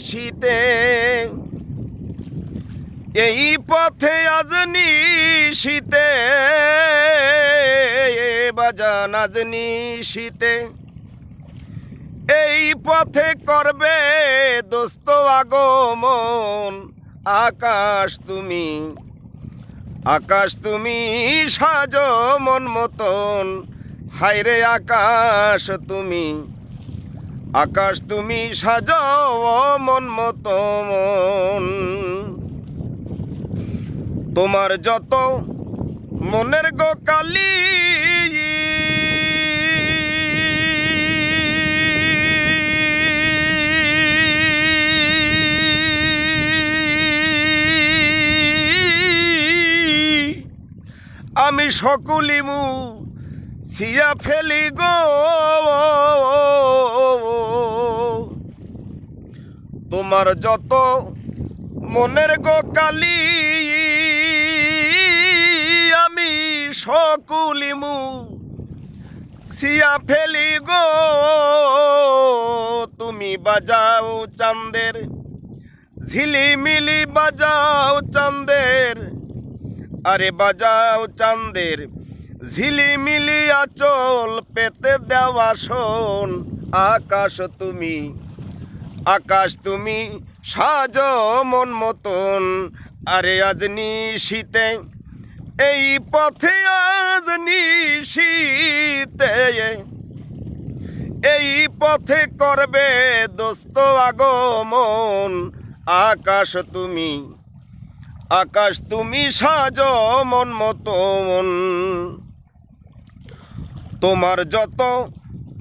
শীতে এই পথে আজ শীতে বাজান আজ শীতে এই পথে করবে দোস্ত আগমন আকাশ তুমি আকাশ তুমি সাজ মন মতন, হায়রে আকাশ তুমি। আকাশ তুমি সাজ মন মতন তোমার যত মনের গো কালি, আমি সকলিমু সিয়া ফেলি গো। তোমার যত মনের গো কালি, আমি সকলিমু সিয়া ফেলি গো। তুমি বাজাও চান্দের ঝিলিমিলি বাজাও চান্দের আরে বাজাও চান্দের ঝিলিমিলি আচল পেতে দেওয়া শোন, আকাশ তুমি আকাশ তুমি সাজ মন মতন। আরে আজ শীতে এই পথে আজ শীতে এই পথে করবে দোস্ত আগমন। আকাশ তুমি আকাশ তুমি সাজ মন মতন। তোমার যত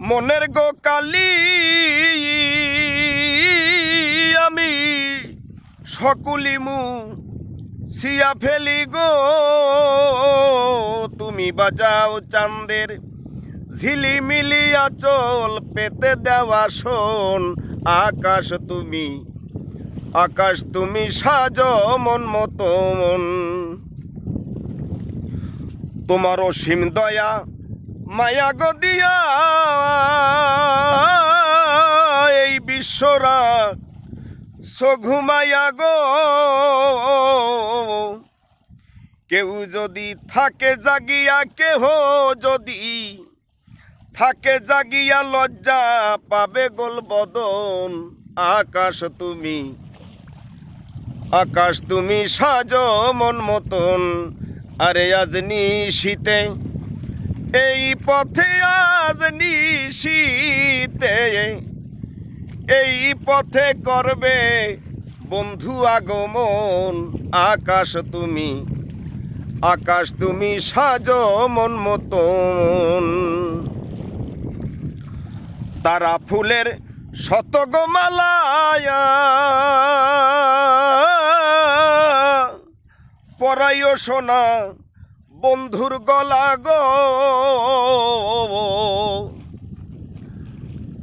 মনের গো কালি সকলিমু সিয়া ফেলি গো। তুমি বাজাও চান্দের ঝিলিমিলি আচল, পেতে দেওয়া শোন আকাশ তুমি আকাশ তুমি সাজ মন মতন। তোমার অসীম দয়া, মায়া গদিয়া এই বিশ্বরা সঘুমায়া গো। কেউ যদি থাকে জাগিয়া, কেহ যদি থাকে জাগিয়া লজ্জা পাবে গোল বদন। আকাশ তুমি আকাশ তুমি সাজ মন মতন। আরে আজ শীতে এই পথে আজ শীতে এই পথে করবে বন্ধু আগমন, আকাশ তুমি। আকাশ তুমি সাজ মন মতন। তারা ফুলের শতগমালায়া। পরাইও সোনা বন্ধুর গলা গো।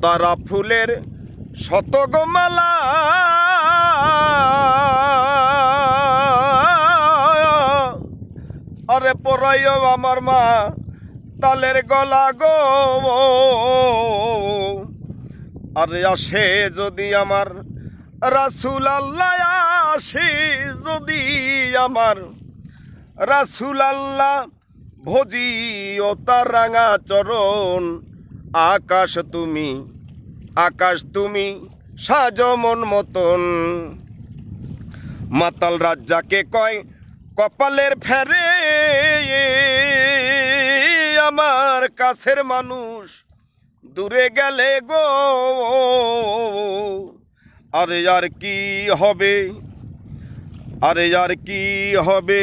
তারা ফুলের শতগমালা আরে পরাইও আমার মা, তালের গলা গো। আরে আসে যদি আমার রাসুল আল্লাহ আসে যদি আমার রাসুল আল্লাহ ভোজি ও তার রাঙা চরণ, আকাশ তুমি আকাশ তুমি সাজ মন মতন। মাতাল রাজ্জাকে কয়, কপালের ফেরে আমার কাছের মানুষ, দূরে গেলে গো। আরে আর কি হবে? আরে আর কি হবে?